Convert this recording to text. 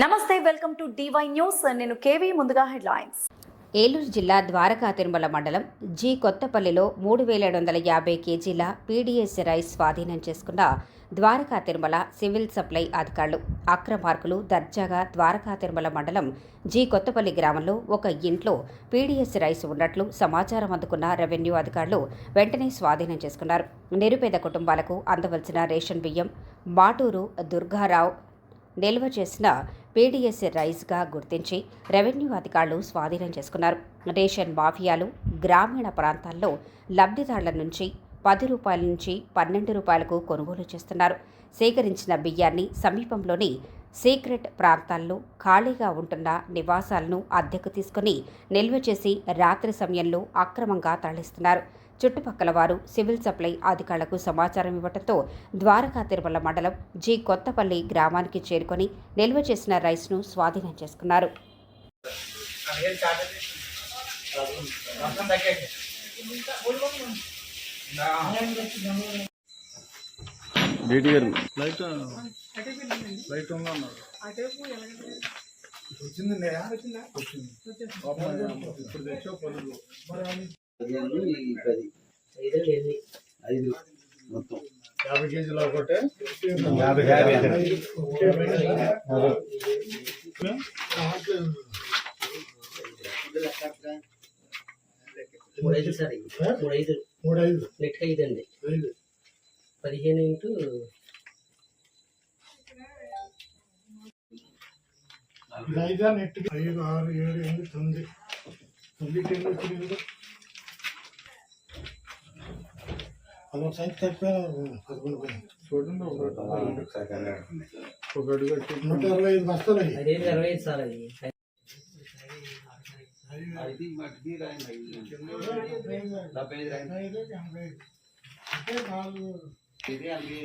నమస్తే welcome to DY news. నేను KV ముందుగా హెడ్లైన్స్. ఏలూరు జిల్లా ద్వారకా తిరుమల మండలం జి కొత్తపల్లిలో మూడు వేల ఏడు వందల యాభై కేజీల పీడీఎస్ రైస్ స్వాధీనం చేసుకున్న ద్వారకా తిరుమల సివిల్ సప్లై అధికారులు. అక్రమార్కులు దర్జాగా ద్వారకా తిరుమల మండలం జి కొత్తపల్లి గ్రామంలో ఒక ఇంట్లో పీడీఎస్ రైస్ ఉన్నట్లు సమాచారం అందుకున్న రెవెన్యూ అధికారులు వెంటనే స్వాధీనం చేసుకున్నారు. నిరుపేద కుటుంబాలకు అందవలసిన రేషన్ బియ్యం మాటూరు దుర్గారావు నిల్వ చేసిన పీడీఎస్ రైస్గా గుర్తించి రెవెన్యూ అధికారులు స్వాధీనం చేసుకున్నారు. రేషన్ మాఫియాలు గ్రామీణ ప్రాంతాల్లో లబ్ధిదారుల నుంచి పది రూపాయల నుంచి పన్నెండు రూపాయలకు కొనుగోలు చేస్తున్నారు. సేకరించిన బియ్యాన్ని సమీపంలోని సీక్రెట్ ప్రాంతాల్లో ఖాళీగా ఉంటున్న నివాసాలను అద్దెకు తీసుకుని నిల్వ చేసి రాత్రి సమయంలో అక్రమంగా తరలిస్తున్నారు. చుట్టుపక్కల వారు సివిల్ సప్లై అధికారులకు సమాచారం ఇవ్వడంతో ద్వారకా తిరుమల మండలం జి కొత్తపల్లి గ్రామానికి చేరుకొని నిల్వ చేసిన రైస్ను స్వాధీనం చేసుకున్నారు. డీటీ గారు లైట్ లైట్ ఉందన్నారు వచ్చింది? ఇప్పుడు తెచ్చా పనులు. ఐదు మొత్తం. యాభై కేజీలు ఒకటే. మూడు ఐదు సార్. మూడు ఐదు మూడు ఐదు నెట్ ఐదు అండి ఐదు. పదిహేను ఇంటూ ఐదా నెట్ ఐదు ఆరు ఏడు ఎనిమిది తొమ్మిది. తొమ్మిది. अनुसार कर पे फसबन तो भाई सोडन दो पकड़ कर नोट अरवे मस्त रही अरे अरवे सारा ही आई थिंक मट भी रहा है। भाई दबे रहा। है तेरे आगे